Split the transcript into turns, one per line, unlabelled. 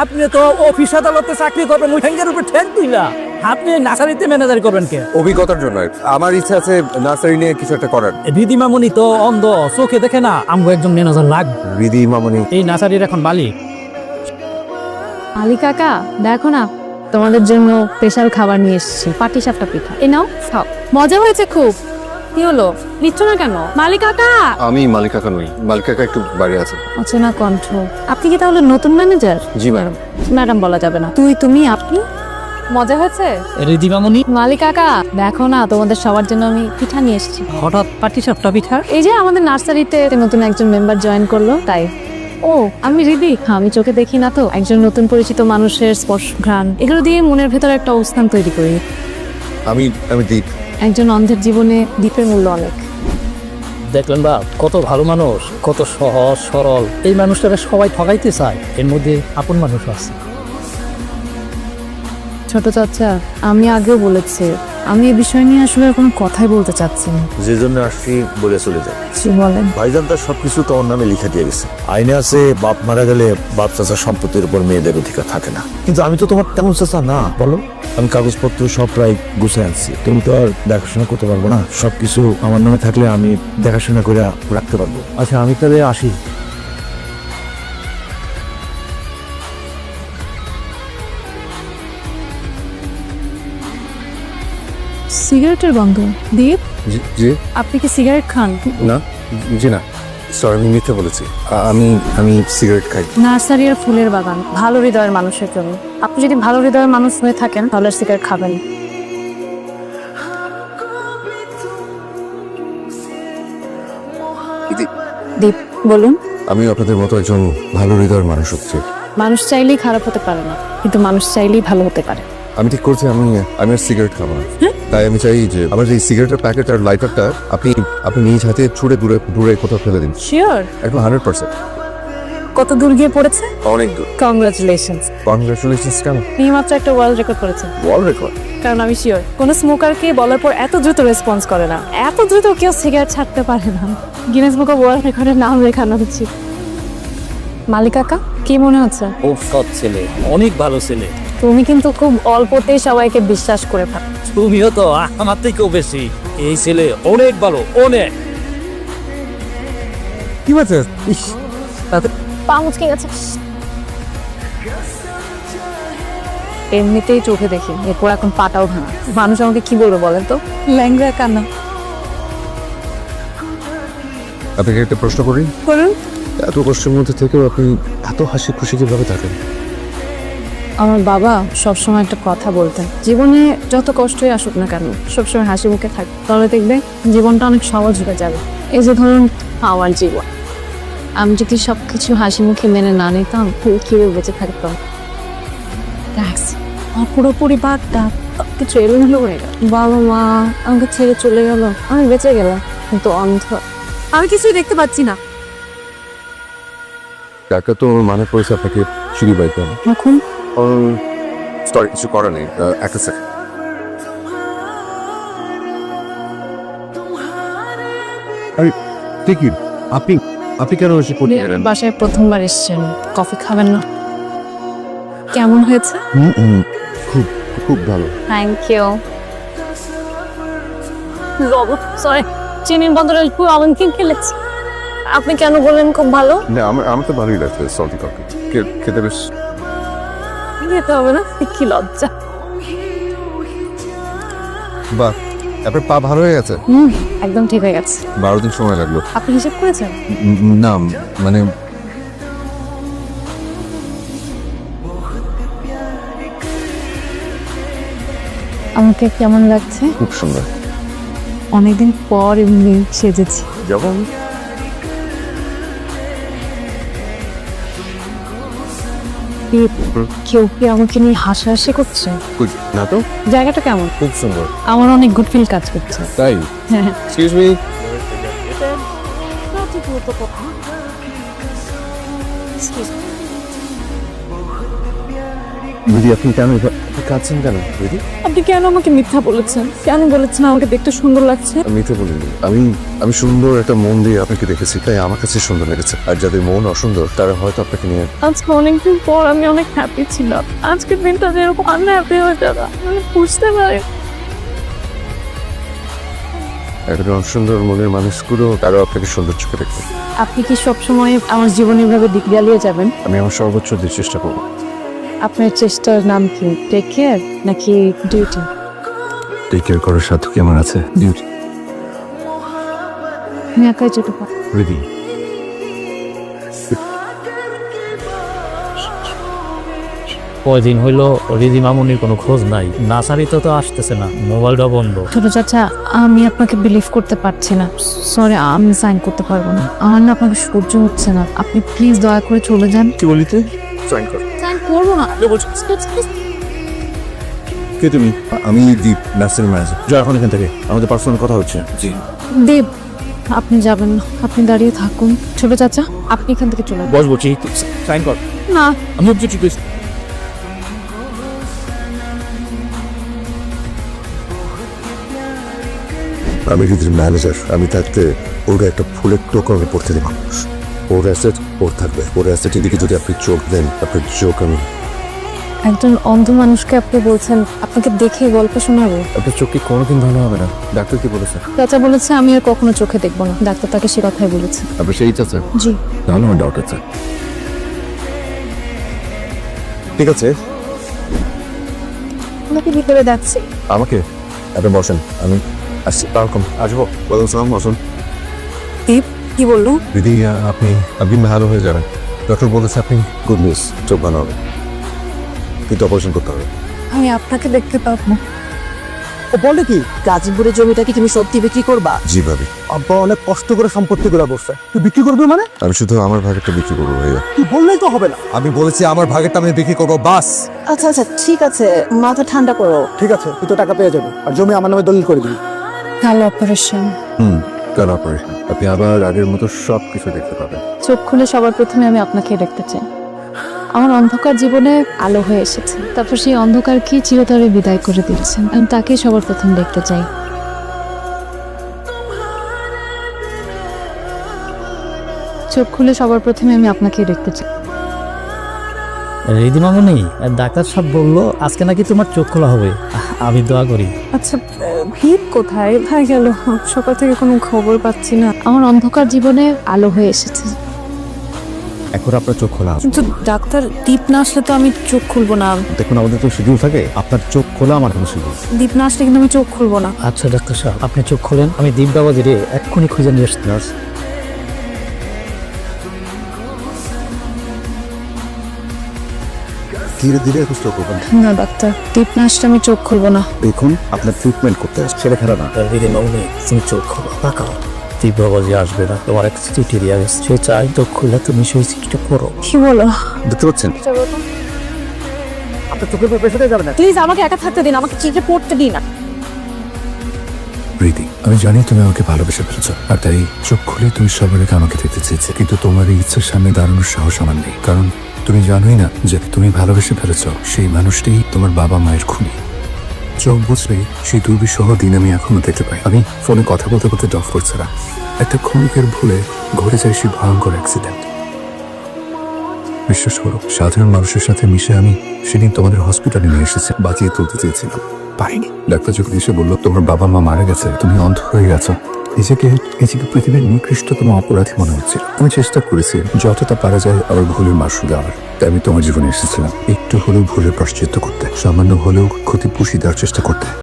আপনি তো অফিস আদালতে চাকরি করবেন ওই ঠ্যাঙ্গের উপরে ঠ্যাং তুইলা আপনি নার্সারিতে ম্যানেজার করবেন কে?
অভিজ্ঞতার জন্য। আমার ইচ্ছা আছে নার্সারি নিয়ে কিছু একটা করার।
রিদিমামনি তো অন্ধ চোখে দেখে না আমগো একজন ম্যানেজার লাগবে
বিধি মামনি
এই নার্সারির এখন মালিক।
আলী কাকা দেখো না তোমাদের জন্য স্পেশাল খাবার নিয়ে এসেছি পাটি সাপটা পিঠা। এ নাও খাও। মজা হয়েছে খুব। কি হলো? নিচ্ছ না কেন? মালি কাকা!
আমি মালিক কাকা নই। মালিক কাকা একটু বাইরে আছে।
অচেনা কণ্ঠ। আপনি কি তাহলে নতুন ম্যানেজার?
জি ম্যাডাম।
ম্যাডাম বলা যাবে না। তুই তুমি আপনি? মজা হয়েছে?
রিদিমামনি
মালি কাকা দেখো না তোমাদের সবার জন্য আমি পিঠা নিয়ে এসেছি।
হঠাৎ পাটি সাপটা পিঠা?
এই যে আমাদের নার্সারিতে নতুন একজন মেম্বার জয়েন করল তাই। ও আমি রিদি। আমি চোখে দেখি না তো। একজন নতুন পরিচিত মানুষের স্পর্শ ঘ্রাণ। এগুলো দিয়ে মনের ভেতরে একটা অবস্থান তৈরি করি।
আমি আমি দীপ।
একজন অন্ধের জীবনে দ্বীপের মূল্য অনেক।
দেখলেন বা কত ভালো মানুষ কত সহজ সরল। এই মানুষটাকে সবাই ঠকাইতে চায় এর মধ্যে আপন মানুষ আছে।
ছোট চাচা আমি আগেও বলেছি আমি এই বিষয় নিয়ে আসলে কোনো কথাই বলতে চাচ্ছি না।
যে জন্য আসছি বলে চলে যায়
জি বলেন।
ভাইজান তার সবকিছু তোমার নামে লিখে দিয়ে গেছে। আইনে আছে বাপ মারা গেলে বাপ চাচার সম্পত্তির উপর মেয়েদের অধিকার থাকে না। কিন্তু আমি তো তোমার তেমন চাচা না। বলো। আমি কাগজপত্র সব প্রায় গুছিয়ে আনছি। তুমি তো আর দেখাশোনা করতে পারব না। সবকিছু আমার নামে থাকলে আমি দেখাশোনা করে রাখতে পারব। আচ্ছা আমি তাহলে আসি।
সিগারেটের গন্ধ। দীপ
জি
আপনি কি সিগারেট খান?
না জি না। সরি আমি মিথ্যে বলেছি। আমি আমি সিগারেট খাই।
নার্সারি আর ফুলের বাগান ভালো হৃদয়ের মানুষের জন্য। আপনি যদি ভালো হৃদয়ের মানুষ হয়ে থাকেন তাহলে সিগারেট খাবেন। দীপ বলুন।
আমি আপনাদের মতো একজন ভালো হৃদয়ের মানুষ হচ্ছে।
মানুষ চাইলেই খারাপ হতে পারে না কিন্তু মানুষ চাইলেই ভালো হতে পারে।
আমি ঠিক করছি আমি আমি আর সিগারেট খাব না। তাই আমি চাই যে আমার যে সিগারেটের প্যাকেট আর লাইটারটা আপনি আপনি নিজ হাতে ছুড়ে দূরে দূরে কোথাও ফেলে দিন।
শিওর
একদম হান্ড্রেড পার্সেন্ট
কত দূর গিয়ে পড়েছে?
অনেক দূর।
কংগ্রাচুলেশনস
কংগ্রেচুলেশনস কেন?
এই মাত্র একটা ওয়ার্ল্ড রেকর্ড করেছেন
ওয়ার্ল্ড রেকর্ড
কারণ আমি শিওর কোনো স্মোকারকে বলার পর এত দ্রুত রেসপন্স করে না। এত দ্রুত কেউ সিগারেট ছাড়তে পারে না। গিনেস বুক অফ ওয়ার্ল্ড রেকর্ডের নাম লেখানো উচিত মালিকাকা কি মনে হচ্ছে?
খুব সৎ ছেলে অনেক ভালো ছেলে।
তুমি কিন্তু খুব অল্পতেই সবাইকে বিশ্বাস করে থাকো
তুমিও তো আমার থেকেও বেশি। এই ছেলে অনেক ভালো অনেক।
কি হয়েছে ইস
পা মুচকে গেছে। এমনিতেই চোখে দেখি এরপর এখন পাটাও ভাঙা। মানুষ আমাকে কি বলবে বলেন তো? ল্যাংরা কান্না
আপনাকে একটা প্রশ্ন করি?
বলুন।
এত কষ্টের মধ্যে থেকেও আপনি এত হাসি খুশি কীভাবে থাকেন?
আমার বাবা সবসময় একটা কথা বলতেন। জীবনে যত কষ্টই আসুক না কেন সবসময় হাসি মুখে থাক। তাহলে দেখবে জীবনটা অনেক সহজ হয়ে যাবে। এই যে ধরুন আমার জীবন। আমি যদি সব কিছু হাসি মুখে মেনে না নিতাম কীভাবে বেঁচে থাকতাম? Thanks. আমার পুরো পরিবারটা কিছু এলোমেলো হয়ে গেল। বাবা মা আমাকে ছেড়ে চলে গেল। আমি বেঁচে গেলাম কিন্তু অন্ধ। আমি কিছুই দেখতে পাচ্ছি না।
কাকা তো মানে পয়সা আপনাকে সিঁড়ি বাইতে
এখন
সরি কিছু করার নেই একটা সেকেন্ড আপনি আপনি কেন এসে পড়তে গেলেন?
বাসায় প্রথমবার এসেছেন কফি খাবেন না। কেমন হয়েছে?
খুব খুব ভালো।
থ্যাংক ইউ সরি চিনির বদলে একটু আমন্ত্রণ খেলেছি। আপনি কেন বললেন খুব ভালো?
না আমার আমার তো ভালোই লাগছে সল্টি কফি খেতে বেশ
খেতে হবে না কি লজ্জা।
বাহ আপনার পা ভালো হয়ে গেছে?
হুম একদম ঠিক হয়ে গেছে।
বারো দিন সময় লাগল।
আপনি হিসেব করেছেন?
না মানে
আমাকে কেমন লাগছে?
খুব সুন্দর।
অনেকদিন পর এমনি সেজেছি। কেউ কি আমাকে নিয়ে হাসাহাসি করছে?
না তো।
জায়গাটা কেমন?
খুব সুন্দর।
আমার অনেক গুড ফিল কাজ করছে।
তাই?
হ্যাঁ।
এক্সকিউজ মি দিদি আপনি এভাবে- কাঁদছেন কেন দিদি?
আপনি কেন আমাকে মিথ্যা বলেছেন? কেন বলেছেন আমাকে দেখতে সুন্দর লাগছে?
আমি মিথ্যে বলিনি। আমি আমি সুন্দর একটা মন দিয়ে আপনাকে দেখেছি তাই আমার কাছে সুন্দর লেগেছে। আর যাদের মন অসুন্দর তারা হয়তো আপনাকে নিয়ে
আজকে অনেকদিন পর আমি অনেক হ্যাপি ছিলাম। আজকের দিনটা যেরকম আনহ্যাপি হয়ে যাবে আমি বুঝতে পারি
একটা অসুন্দর মনের মানুষগুলো তারাও আপনাকে সুন্দর চোখে দেখবে।
আপনি কি সবসময় আমার জীবনের ভাবে দিক জ্বালিয়ে যাবেন?
আমি আমার সর্বোচ্চ দিয়ে চেষ্টা করব।
আপনার চেষ্টার নাম কি? টেক কেয়ার নাকি ডিউটি
টেক কেয়ার করার সাধ্য কি আমার আছে? ডিউটি
আমি একাই যেতে পারি
রিদি
কয়দিন হইল রিদি মামুনির কোনো খোঁজ নাই। নার্সারিতে তো আসতেছে না মোবাইলটা বন্ধ।
ছোট চাচা আমি আপনাকে বিলিভ করতে পারছি না। সরি আমি সাইন করতে পারব না। আমার না আপনাকে সহ্য হচ্ছে না। আপনি প্লিজ দয়া করে চলে যান।
কি বলিতে
সাইন কর।
করব না।
কে তুমি?
আমি দীপ নার্সারি ম্যানেজার
যা এখন এখান থেকে। আমাদের পার্সোনাল কথা হচ্ছে। জি।
দেব আপনি যাবেন না। আপনি দাঁড়িয়ে থাকুন। ছোট চাচা আপনি এখান থেকে চলে যান।
বস বলছি সাইন কর।
না।
আমি অবজেক্ট রিকোয়েস্ট
আমি রিদির ম্যানেজার আমি থাকতে ওরা একটা ফুলের টোকা আমি পড়তে দেবো। ওর অ্যাসেট ওর থাকবে। ওর অ্যাসেটের দিকে যদি আপনি চোখ দেন আপনার চোখ আমি
একজন অন্ধ মানুষকে আপনি বলছেন আপনাকে দেখে গল্প শোনাবো?
আপনার চোখ কি কোনোদিন ভালো হবে না? ডাক্তার কি বলেছে?
চাচা বলেছে আমি আর কখনো চোখে দেখব না। ডাক্তার তাকে সে কথাই বলেছে।
আপনার সেই চাচ্ছে
জি।
তাহলে আমার ডাউট আছে। ঠিক আছে।
আপনাকে ভিতরে ডাকছি?
আমাকে? আপনি বসেন আমি আসছি। ওয়েলকাম আসব? ওয়েলকাম সালাম বসুন।
দীপ? কি বলল?
দিদি আপনি আপনি ভালো হয়ে যাবেন। ডক্টর বলেছে আপনি গুড নিউজ চোখ ভালো হবে। কিন্তু অপারেশন করতে হবে।
আমি আপনাকে দেখতে পাবো।
ও বলে কি গাজীপুরের জমিটা কি তুমি সত্যি বিক্রি করবা?
জি ভাবি।
আব্বা অনেক কষ্ট করে সম্পত্তি গুলা বসছে। তুই বিক্রি করবি মানে?
আমি শুধু আমার ভাগেরটা বিক্রি করব ভাইয়া।
তুই বললেই তো হবে না।
আমি বলেছি আমার ভাগেরটা আমি বিক্রি করব বাস।
আচ্ছা আচ্ছা ঠিক আছে মাথা ঠান্ডা করো। ঠিক আছে তুই তো টাকা পেয়ে যাবে। আর জমি আমার নামে দলিল করে দিবি।
ভালো অপারেশন
হুম। অপারেশন আপনি আবার আগের মতো সব কিছু দেখতে পাবেন।
চোখ খুলে সবার প্রথমে আমি আপনাকে দেখতে চাই। আমার অন্ধকার জীবনে আলো হয়ে এসেছে। তারপর সেই অন্ধকার কি চিরতরে বিদায় করে দিচ্ছেন? আমি তাকেই সবার প্রথম দেখতে চাই। চোখ খুলে সবার প্রথমে আমি আপনাকে দেখতে চাই।
রিদি মামুনি ডাক্তার সাহেব বলল আজকে নাকি তোমার চোখ খোলা হবে। আমি দোয়া করি।
আচ্ছা ভিড় কোথায়? ভাই গেল। সকাল থেকে কোনো খবর পাচ্ছি না। আমার অন্ধকার জীবনে আলো হয়ে এসেছে।
এখন আপনার চোখ খোলা
কিন্তু ডাক্তার দীপ না আসলে তো আমি চোখ খুলবো না।
দেখুন আমাদের তো শিডিউল থাকে। আপনার চোখ খোলা আমার কোনো শিডিউল
দীপ না আসলে কিন্তু আমি চোখ খুলবো না।
আচ্ছা ডাক্তার সাহেব আপনি চোখ খোলেন। আমি দীপ বাবাজি রে এক্ষুনি খুঁজে নিয়ে আসতে
ধীরে ধীরে সুস্থ করবেন
না ডাক্তার না আসলে আমি চোখ খুলবো না।
দেখুন আপনার ট্রিটমেন্ট করতে আসছে সেটা খারাপ না।
রিদি মামুনি তুমি চোখ খোলো তাকাও বাবাজি আসবে না তোমার একটা চিঠি দিয়ে গেছে সে চাই চোখ খুলে তুমি সেই চিঠিটা পড়ো।
কি বলো?
দেখতে পাচ্ছেন?
আপনার চোখের উপর পেছনে যাবে না
প্লিজ আমাকে একা থাকতে দিন আমাকে চিঠি পড়তে দিন
প্রীতি আমি জানি তুমি আমাকে ভালোবেসে ফেলেছ আর তাই চোখ খুলে তুমি সবার আগে আমাকে দেখতে চেয়েছে। কিন্তু তোমার এই ইচ্ছার সামনে দাঁড়ানোর সাহস আমার নেই কারণ তুমি জানোই না যে তুমি ভালোবেসে ফেলেছ সেই মানুষটাই তোমার বাবা মায়ের খুনি। চোখ বুঝলে সেই দুর্বিষহ দিন আমি এখনও দেখতে পাই। আমি ফোনে কথা বলতে বলতে ডফ করছিলাম একটা ক্ষণিকের ভুলে ঘটে যায় সেই ভয়ঙ্কর অ্যাক্সিডেন্ট বিশ্বাস করো, সাধারণ মানুষের সাথে মিশে আমি সেদিন তোমাদের হসপিটালে নিয়ে এসেছি, বাঁচিয়ে তুলতে চেয়েছিলাম। পারিনি। ডাক্তার যখন এসে বলল, তোমার বাবা মা মারা গেছে, তুমি অন্ধ হয়ে গেছো। নিজেকে নিজেকে পৃথিবীর নিকৃষ্টতম অপরাধী মনে হচ্ছে। আমি চেষ্টা করেছি যতটা পারা যায় আমার ভুলের মাসু দেওয়ার, তাই আমি তোমার জীবনে এসেছিলাম। একটু হলেও ভুলের প্রাশ্চিত্য করতে, সামান্য হলেও ক্ষতি পুষিয়ে দেওয়ার চেষ্টা করতে।